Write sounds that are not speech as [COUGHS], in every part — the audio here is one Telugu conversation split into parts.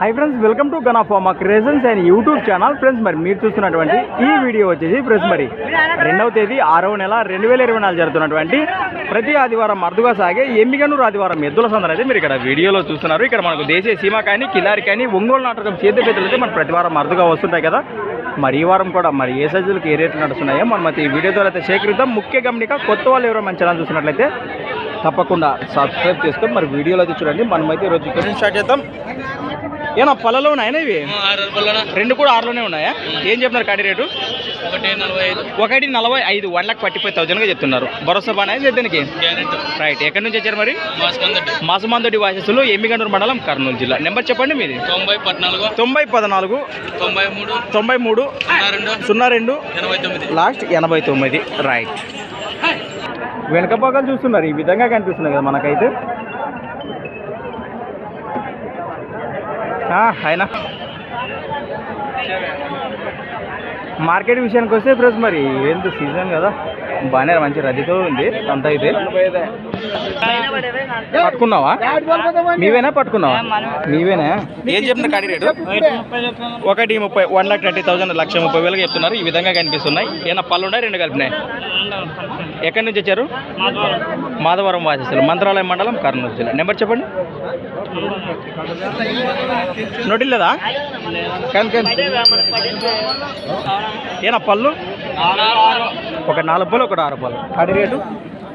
High friends welcome to గనాఫామా creations and YouTube channel friends మరి మీరు చూస్తున్నటువంటి ఈ వీడియో వచ్చేసి ఫ్రెండ్స్ మరి రెండవ తేదీ ఆరవ నెల రెండు వేల ఇరవై నాలుగు జరుగుతున్నటువంటి ప్రతి ఆదివారం అరుదుగా సాగే ఎమ్మిగనూరు ఆదివారం ఎద్దుల సందర్ అయితే మీరు ఇక్కడ వీడియోలో చూస్తున్నారు. ఇక్కడ మనకు దేశీయ సీమ కానీ కిలారి కానీ ఒంగోలు నాటకం చేతి పెద్దలు అయితే మన ప్రతి వారం అరుదుగా వస్తుంటాయి కదా. మరి ఈ వారం కూడా మరి ఏ సైజులకు ఏ రేట్లు నడుస్తున్నాయో మనం అయితే ఈ వీడియో ద్వారా అయితే సేకరిద్దాం. ముఖ్య గమనిక కొత్త వాళ్ళు ఎవరో మన ఛానల్ చూసినట్లయితే తప్పకుండా సబ్స్క్రైబ్ చేసుకొని మరి వీడియోలో అయితే చూడండి. మనమైతే ఈరోజు ఇక్కడ నుంచి స్టార్ట్ చేద్దాం. ఏనా పళ్ళలో ఉన్నాయా ఇవి? రెండు కూడా ఆరులోనే ఉన్నాయా? ఏం చెప్తున్నారు కాడి రేటు? ఒకటి నలభై ఐదు. వన్ లాక్ ఫార్టీ ఫైవ్ థౌసండ్గా చెప్తున్నారు. భరోసా బాగా చేద్దానికి గ్యారెంటీ. రైట్ ఎక్కడి నుంచి వచ్చారు మరి? మాస్కందటి. మాసమాందొడి వాసస్సులు ఎమ్మిగనూరు మండలం కర్నూలు జిల్లా. నెంబర్ చెప్పండి మీది. తొంభై పద్నాలుగు. తొంభై పద్నాలుగు తొంభై మూడు. తొంభై మూడు సున్నా రెండు. లాస్ట్ ఎనభై తొమ్మిది. రైట్ వెనక భాగాలు చూస్తున్నారు. ఈ విధంగా కనిపిస్తున్నాయి కదా మనకైతే. ఆ, అయినా. మార్కెట్ విషయానికి వస్తే ఫ్రెండ్స్ మరి ఏంది సీజన్ కదా. బాగానే మంచి రద్దీతో ఉంది. అంత అయితే పట్టుకున్నావా? మీవేనా పట్టుకున్నావా? మీవేనా? ఏం చెప్తున్నా కాడి రేటు? ఒకటి ముప్పై వన్ లాక్ ట్వంటీ థౌసండ్ లక్ష ముప్పై వేలకు చెప్తున్నారు. ఈ విధంగా కనిపిస్తున్నాయి. ఏమైనా పళ్ళు ఉన్నాయి? రెండు కలిపినాయి. ఎక్కడి నుంచి వచ్చారు? మాధవరం వాసిస్తులు మంత్రాలయం మండలం కర్నూలు జిల్లా. నెంబర్ చెప్పండి. నోటిల్లేదా? కానీ. ఏనా పళ్ళు? ఒక నాలుగు పళ్ళు ఒకటి ఆరు పళ్ళు కాడి రేటు?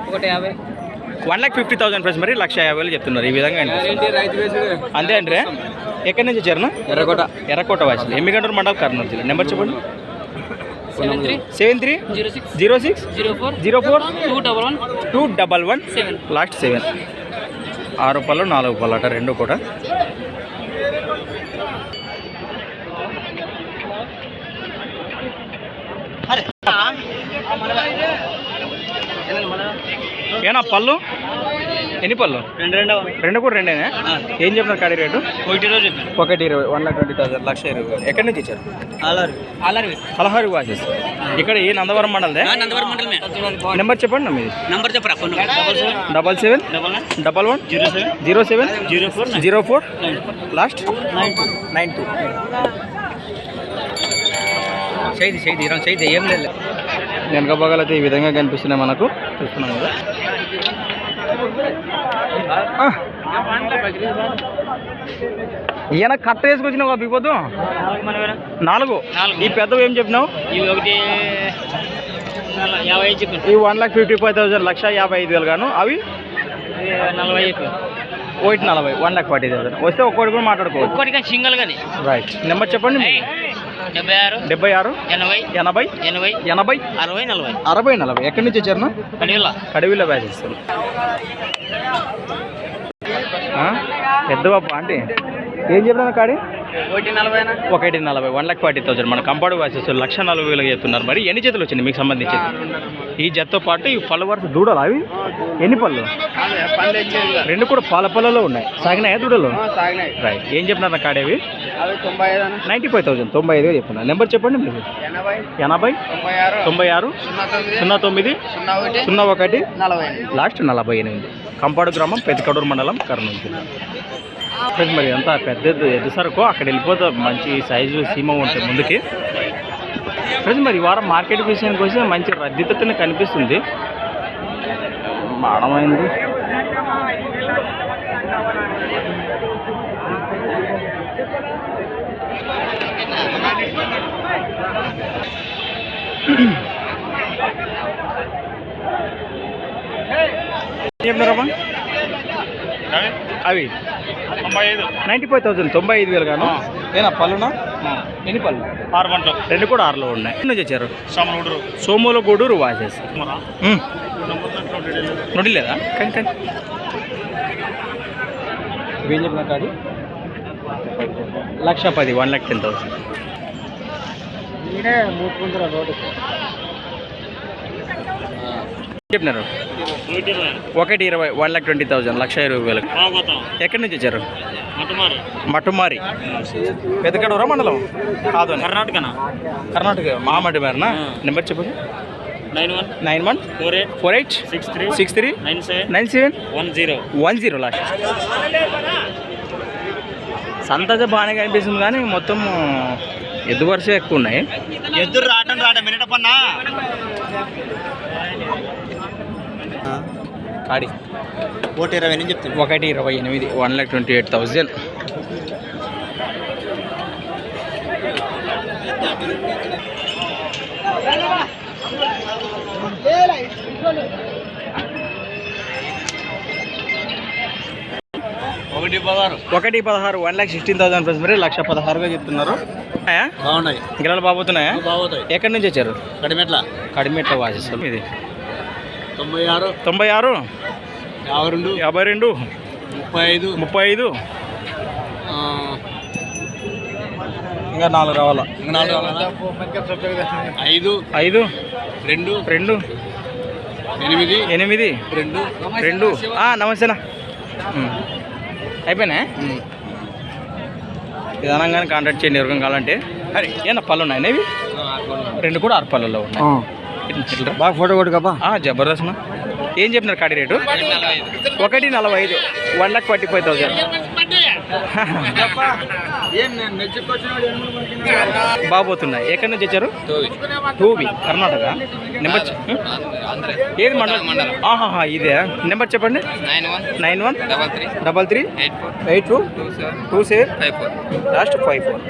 ఒకటి యాభై. One lakh fifty thousand price మరి లక్ష యాభై వేలు చెప్తున్నారు ఈ విధంగా అంతే అంటే ఎక్కడి నుంచి వచ్చారు ఎర్రకోట. ఎర్రకోట వాసిలు ఎమ్మిగంటూరు మండలం కర్నూలు జిల్లా? నెంబర్ చెప్పండి. Seven three. Seven three? Zero six. Zero four. Zero four? Two double one. Two double one? Seven. Last seven. ఆరు పళ్ళు నాలుగు పళ్ళు అట రెండు కూడా. ఏనా పళ్ళు? ఎన్ని పళ్ళు? రెండు రెండు రెండు కూడా రెండేనా? ఏం చెప్పినారు కాడి రేటు? ఒకటి రోజు ఒకటి ఇరవై వన్ లాక్ ట్వంటీ థౌసండ్ లక్ష ఇరవై. ఎక్కడి నుంచి ఇచ్చారు? పలహారు వాసెస్ ఇక్కడ ఏ నందవరం మండలదే? నందవరం మండలమే. నెంబర్ చెప్పండి మీది నంబర్ చెప్పరా phone double seven. Double one? Zero seven. Zero seven? Zero four. Zero four? Last? Nine two. Nine two. చేయి తీరం చేయి ఏం లేదు. వెనక భాగాలు అయితే ఈ విధంగా కనిపిస్తున్నాయి మనకు. చూస్తున్నాం కదా. ఈయన కట్ట వేసుకొచ్చినావు ఆ బిపోద్దు నాలుగు. నాలుగు. ఈ పెద్దవి ఏం చెప్పినావు? ఈ one lakh fifty five thousand లక్ష యాభై ఐదు వేలు గాను. అవి? నలభై ఒకటి నలభై వన్ లాక్ ఫార్టీ థౌసండ్. వస్తే ఒక్కటి కూడా మాట్లాడుకోవచ్చు ఒక్కటిగా సింగల్ గాని. రైట్ నెంబర్ చెప్పండి. డెబ్బై ఆరు డెబ్బై ఆరు ఎనభై ఎనభై ఎనభై ఎనభై అరవై నలభై. అరవై నలభై. ఎక్కడి నుంచి వచ్చారు కడివిల్ల. కడివిలో బ్యాచ్ ఇస్తారు పెద్ద బాబు ఆంటీ. ఏం చెప్పినా కాడి? ఒకటి నలభై వన్ లాక్ ఫార్టీ థౌసండ్ మన కంపౌండ్ వాసెస్ లక్ష నలభై వేలకు చెప్తున్నారు మరి ఎన్ని చేతులు వచ్చింది మీకు సంబంధించి ఈ జతతో పాటు ఈ పళ్ళు వరుస దూడలు అవి? ఎన్ని పళ్ళు? రెండు కూడా పాల పళ్ళలో ఉన్నాయి. సాగినాయా దూడలు? రైట్ ఏం చెప్పినారు కాడేవి నైంటీ ఫైవ్ థౌసండ్ తొంభై ఐదు చెప్తున్నారు నెంబర్ చెప్పండి మీరు. ఎనభై. తొంభై ఆరు. సున్నా తొమ్మిది. సున్నా ఒకటి. లాస్ట్ నలభై ఎనిమిది. కంపాడు గ్రామం పెద్దకడూరు మండలం కర్నూలు జిల్లా. ఫ్రెండ్స్ మరి ఎంత పెద్ద ఎద్దు- సరుకు అక్కడ వెళ్ళిపోతే మంచి సైజు సీమ ఉంటుంది ముందుకి. ఫ్రెండ్స్ మరి ఈ వారం మార్కెట్ విషయానికి వస్తే మంచి రద్దీతోనే కనిపిస్తుంది. మానమైంది ఏం చెప్పినారమ్మా అవి? నైంటీ ఫైవ్ థౌసండ్ తొంభై ఐదు వేలు గాను ఏనా పళ్ళునా? ఎన్ని పళ్ళు? ఆరు పంటలు రెండు కూడా ఆరులో ఉన్నాయి. ఎన్ని వచ్చారు సమలుడు సోముల గూడూరు వాసేసి నొడి లేదా? కానీ కానీ. ఏం చెప్పిన కాదు లక్ష పది వన్ లాక్ టెన్ థౌసండ్. చెప్పినారు? ఒకటి ఇరవై వన్ లాక్ ట్వంటీ థౌసండ్ లక్ష ఇరవై వేలకు. ఎక్కడి నుంచి వచ్చారు? మటుమారి. పెద్దకడూరా మండలం? కాదు కర్ణాటకనా? కర్ణాటక. మామటి మేరనా? నెంబర్ చెప్పండి. Nine one. Nine one? Four eight. Four eight? Six three. Six three? Nine seven. Nine seven? One zero. One zero last. సంత అయితే బాగానే కనిపిస్తుంది కానీ మొత్తం ఎద్దు వరుస ఎక్కువ ఉన్నాయి. ఎదురు రావటం రావటం. మినట పన్నా? కాడి ఒకటి ఇరవై ఎనిమిది చెప్తాను ఒకటి ఇరవై ఎనిమిది one lakh twenty eight thousand. ఒకటి పదహారు. ఒకటి పదహారు one lakh sixteen thousand plus మరి లక్ష పదహారుగా చెప్తున్నారు? బాగున్నాయి. గిలాలు బాగుతున్నాయా బాగుతాయి ఎక్కడి నుంచి వచ్చారు? కడిమెట్ల. కడిమెట్ల వాసిస్తాం ఇది. తొంభై ఆరు. తొంభై ఆరు. యాభై రెండు. యాభై రెండు. ముప్పై ఐదు. ముప్పై ఐదు. ఇంకా నాలుగు రావాలా? ఇంకా నాలుగు కావాలా? ఐదు. ఐదు. రెండు. రెండు. ఎనిమిది. ఎనిమిది. రెండు. రెండు. ఆ, నమస్తేనా. అయిపోయినా విధానంగానే కాంటాక్ట్ చేయండి ఎవరికైనా కావాలంటే. ఏనా పళ్ళు ఉన్నాయి రెండు కూడా ఆరు పళ్ళలో ఉన్నాయి. బాగా ఫోటో కొట్టు కప్పా ఆ, జబర్దస్త్. ఏం చెప్పినారు కాడి రేటు? ఒకటి నలభై ఐదు. One lakh forty five thousand బాగోతున్నాయి ఎక్కడి నుంచి వచ్చారు? టూబీ కర్ణాటక. నెంబర్ ఏది మండలం? ఆహాహా ఇదే. నెంబర్ చెప్పండి. Nine one nine one double three double three eight four eight two two seven five four. Last five four.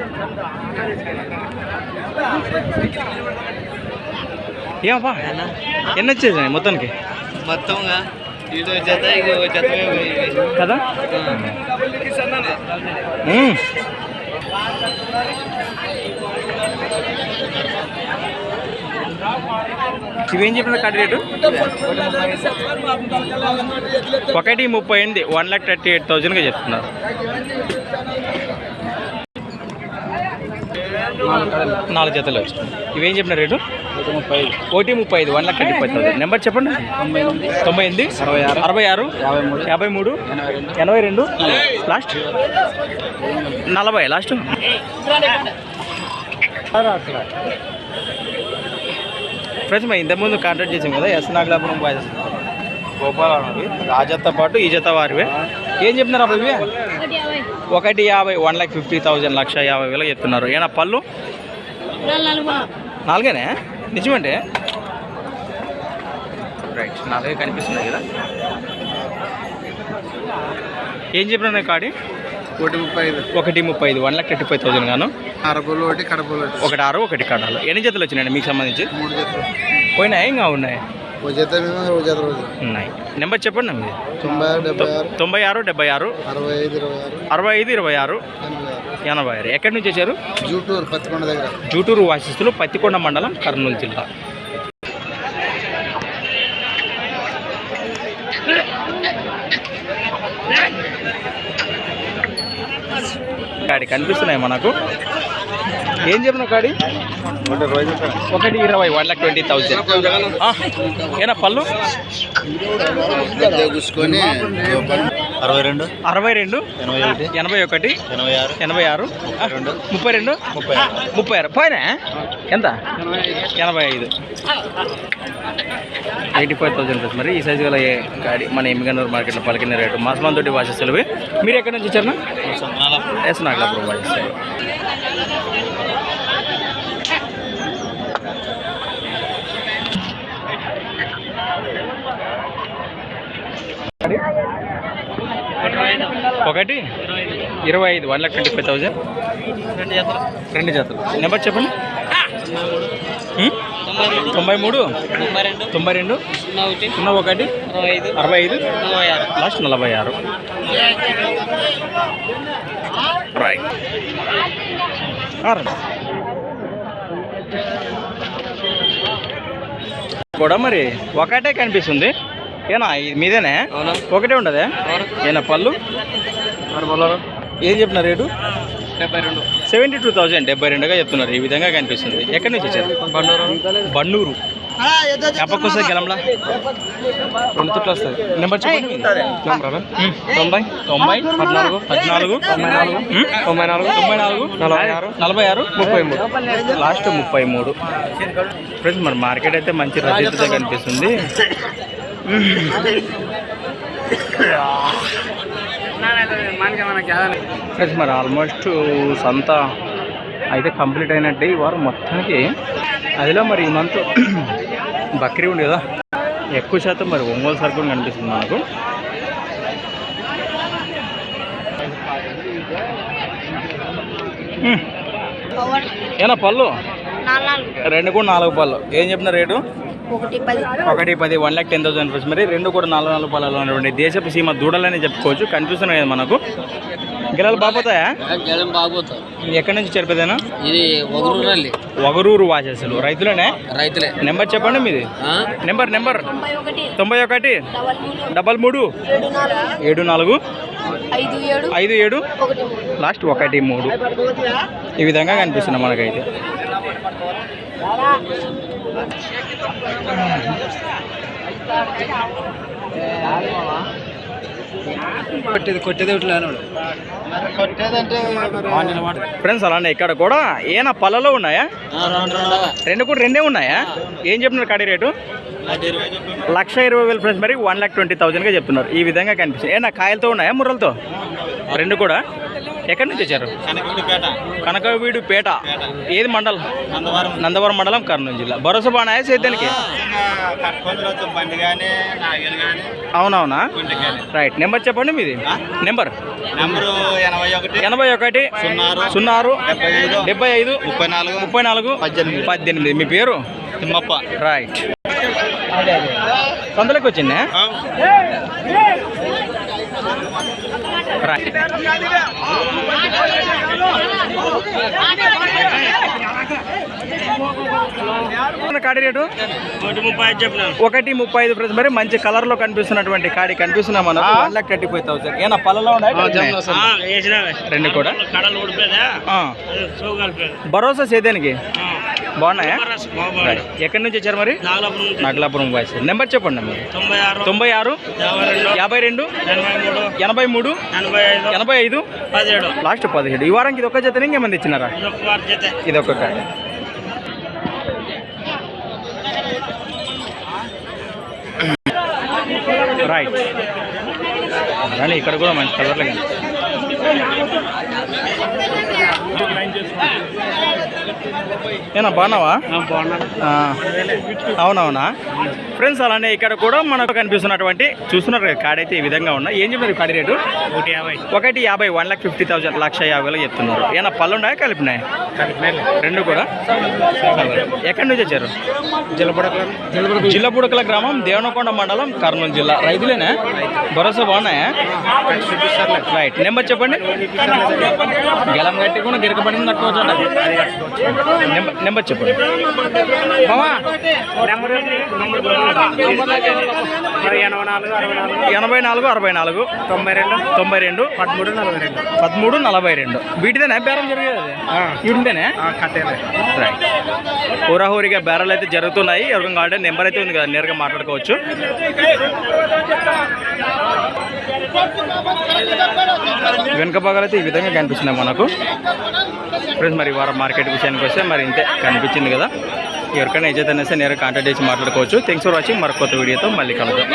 ఏమప్పా? ఎన్ని వచ్చేసాయి మొత్తానికి? మొత్తంగా కదా. ఇవేం చెప్పిన కట్ రేటు? ఒకటి ముప్పై ఎనిమిది వన్ లాక్ థర్టీ ఎయిట్ థౌజండ్గా చెప్తున్నారు. నాలుగు జతలు ఇవేం చెప్పిన రేటు? ముప్పై ఒకటి ముప్పై ఐదు one lakh thirty five thousand number చెప్పండి. తొంభై ఎనిమిది అరవై ఆరు అరవై ఆరు యాభై మూడు ఎనభై రెండు లాస్ట్? నలభై లాస్ట్? ఫ్రెండ్స్ మేము ఇంతకుముందు కాంటాక్ట్ చేసాం కదా ఎస్ నాగలాపురం బాయ్స్ గోపాలవి ఆ జత పాటు ఈ జత వారివే. ఏం చెప్తున్నారు అప్పుడు ఇవి? ఒకటి యాభై వన్ లాక్ ఫిఫ్టీ థౌజండ్ లక్ష యాభై వేలు చెప్తున్నారు. ఏనా పళ్ళు? నాలుగు నాలుగు నాలుగేనే? నిజమంటే? రైట్ నాలుగే కనిపిస్తున్నాయి కదా. ఏం చెప్పినా కాడి? ఒకటి ముప్పై ఐదు. ఒకటి ముప్పై ఐదు one lakh thirty five thousand గాను? అరపులు ఒకటి కడపలు ఒకటి ఆరు ఒకటి కడాలు. ఎన్ని జతలు వచ్చినాయండి మీకు సంబంధించి? మూడు జతలు. పోయినాయి? ఇంకా ఉన్నాయి? ఒక జత మేము ఒక జత రోజు. ఉన్నాయి. నెంబర్ చెప్పండి మీది తొంభై ఆరు డెబ్బై ఆరు. తొంభై ఆరు డెబ్బై ఆరు. అరవై ఐదు ఇరవై ఆరు. అరవై ఐదు ఇరవై ఆరు. ఎనభై ఆరు. ఎక్కడి నుంచి వచ్చారు? జూటూరు పత్తికొండ దగ్గర. జూటూరు వాసిస్తులు పత్తికొండ మండలం కర్నూలు జిల్లా. కనిపిస్తున్నాయి మనకు? ఏం చెప్పిన కాడి? ఒకటి ఇరవై వన్ లాక్ ట్వంటీ థౌజండ్. ఏనా పళ్ళు? కూసుకొని అరవై రెండు. అరవై రెండు ఎనభై ఒకటి. ఎనభై ఆరు. ముప్పై రెండు. ముప్పై ఆరు. ముప్పై ఆరు. పోయినా? ఎంత? ఎనభై ఐదు. ఎయిటీ ఫైవ్ థౌసండ్ మరి ఈ సైజు గల ఏ గాడి మన ఎమ్మిగన్నూరు మార్కెట్లో పలికిన రేటు. మాసమాన్ తోటి వాసిస్తులవి మీరు ఎక్కడి నుంచి వచ్చారు ఎస్ నాగలాపురం వాసిస్తారు ఒకటి ఇరవై ఐదు one lakh twenty five thousand. రెండు జతలు. నెంబర్ చెప్పండి. తొంభై మూడు తొంభై రెండు సున్నా ఒకటి అరవై ఐదు లాస్ట్ నలభై ఆరు. రైట్ కూడా మరి ఒకటే కనిపిస్తుంది. ఏనా? ఇది మీదేనే? ఒకటే ఉండదే? ఏనా పళ్ళు? ఏం చెప్పిన రేటు? డెబ్బై రెండు. సెవెంటీ టూ థౌజండ్ డెబ్బై రెండుగా చెప్తున్నారు. ఈ విధంగా కనిపిస్తుంది. ఎక్కడి నుంచి వచ్చారు? బండూరు. బండూరు ఎప్పకొస్తే గెలంలా? రెండు తుట్లు వస్తుంది నెంబర్ చెప్పండి తొంభై. తొంభై. పద్నాలుగు. పద్నాలుగు. తొంభై నాలుగు. తొంభై నాలుగు. తొంభై నాలుగు. నలభై ఆరు. నలభై ఆరు. ముప్పై మూడు. లాస్ట్ ముప్పై మూడు. ఫ్రెండ్స్ మరి మార్కెట్ అయితే మంచి రద్దీతో కనిపిస్తుంది. ఫ్రెండ్స్ మరి ఆల్మోస్ట్ సంత అయితే కంప్లీట్ అయినట్టే ఈ వారం మొత్తానికి. అదిలో మరి ఈ మంత్ [COUGHS] బక్రీ ఉంది కదా ఎక్కువ శాతం మరి ఒంగోలు సరుకులు కనిపిస్తుంది మనకు. ఏనా పళ్ళు? రెండు కూడా నాలుగు పళ్ళు. ఏం చెప్పిన రేటు? ఒకటి పది. One lakh ten thousand rupees మరి రెండు కూడా నాలుగు నాలుగు పళ్ళలో ఉన్నటువంటి దేశపు సీమ దూడలని చెప్పుకోవచ్చు. కనిపిస్తున్నాయి కదా మనకు. గిలాలు బాపోతాయా గెలం బాగోతాం ఎక్కడి నుంచి చెరిపేదేనా ఇది ఒకరూరల్లి వగరూరు వాచేసులు రైతులనే? రైతులే. నెంబర్ చెప్పండి మీది. Number number. తొంభై ఒకటి. డబల్ మూడు. ఏడు నాలుగు. ఐదు ఏడు. లాస్ట్ ఒకటి మూడు. ఈ విధంగా కనిపిస్తుంది మనకైతే. కొట్టేది కొట్టేది కొట్టేదంటే ఫ్రెండ్స్ అలానే ఇక్కడ కూడా ఏనా పళ్ళలో ఉన్నాయా? రెండు కూడా రెండే ఉన్నాయా? ఏం చెప్తున్నారు కడి రేటు? లక్ష ఇరవై వేలు ఫ్రెండ్స్ మరి వన్ లాక్ ట్వంటీ థౌజండ్గా చెప్తున్నారు ఈ విధంగా కనిపిస్తుంది. ఏనా కాయలతో ఉన్నాయా ముర్రలతో? రెండు కూడా? ఎక్కడి నుంచి వచ్చారు? కనకవీడు పేట. ఏది మండలం? నందవరం. మండలం కర్నూలు జిల్లా. భరోసా బాగున్నాయా సేద్యానికి? అవునవునా? రైట్. నెంబర్ చెప్పండి మీది. నెంబర్. ఎనభై ఒకటి. సున్నారు. డెబ్బై ఐదు ముప్పై నాలుగు ముప్పై నాలుగు పద్దెనిమిది. పద్దెనిమిది. మీ పేరు? తిమ్మప్ప. రైట్. సంతలోకి వచ్చిందా? కాడి రేటు? ఒకటి ముప్పై ఐదు ఫ్రెండ్స్ మరి మంచి కలర్లో కనిపిస్తున్నటువంటి కాడి కనిపిస్తున్నా మనకు one lakh thirty five thousand ఏనా పళ్ళలో ఉన్నాయి రెండు కూడా. భరోసా సేదానికి బాగున్నాయా. ఎక్కడి నుంచి వచ్చారు మరి? నాగలాపురం. వాయిస్ నెంబర్ చెప్పండి మీరు తొంభై ఆరు. యాభై రెండు. ఎనభై మూడు. ఎనభై ఐదు. లాస్ట్ పదిహేడు. ఈ వారానికి ఇది ఒక జత ఇంకేమంది ఇచ్చినారా ఇది ఒక రైట్ కానీ ఇక్కడ కూడా మంచి కలర్లు ఏనా బాగున్నావా? అవునవునా? ఫ్రెండ్స్ అలానే ఇక్కడ కూడా మనకు కనిపిస్తున్నటువంటి చూస్తున్నారు కదా కాడైతే ఈ విధంగా ఉన్నాయి ఏం చెప్పారు కాడి రేటు? ఒకటి యాభై. వన్ లాక్ ఫిఫ్టీ థౌసండ్ లక్ష యాభై వేలు చెప్తున్నారు. ఏమన్నా పళ్ళు ఉన్నాయా కలిపినాయి రెండు కూడా? ఎక్కడి నుంచి వచ్చారు? జిల్లపుడకల గ్రామం దేవనకొండ మండలం కర్నూలు జిల్లా. రైతులేనా? భరోసా బాగున్నాయా? రైట్ నెంబర్ చెప్పండి. గెలం గట్టి కూడా గిరకబడింది కట్టుకోవచ్చు నెంబర్ చెప్పండి. ఎనభై నాలుగు అరవై నాలుగు తొంభై రెండు తొంభై రెండు పదమూడు నలభై రెండు. పదమూడు నలభై రెండు. వీటిదేనా? బేరం జరిగేది వీటిదేనే? రైట్ హోరాహోరీగా బేరాలు అయితే జరుగుతున్నాయి. ఎవరికి కావాలంటే నెంబర్ అయితే ఉంది కదా నేరుగా మాట్లాడుకోవచ్చు. వెనుక భాగాలు అయితే ఈ విధంగా కనిపిస్తున్నాయి మనకు. ఫ్రెండ్స్ మరి వారం మార్కెట్ విషయానికి వస్తే మరి ఇంతే. కనిపించింది కదా. ఎవరికైనా ఏజైతే అనేసి నేరుగా కాంటాక్ట్ చేసి మాట్లాడుకోవచ్చు. థ్యాంక్స్ ఫర్ వాచింగ్ మరొక కొత్త వీడియోతో మళ్ళీ కలుద్దాం.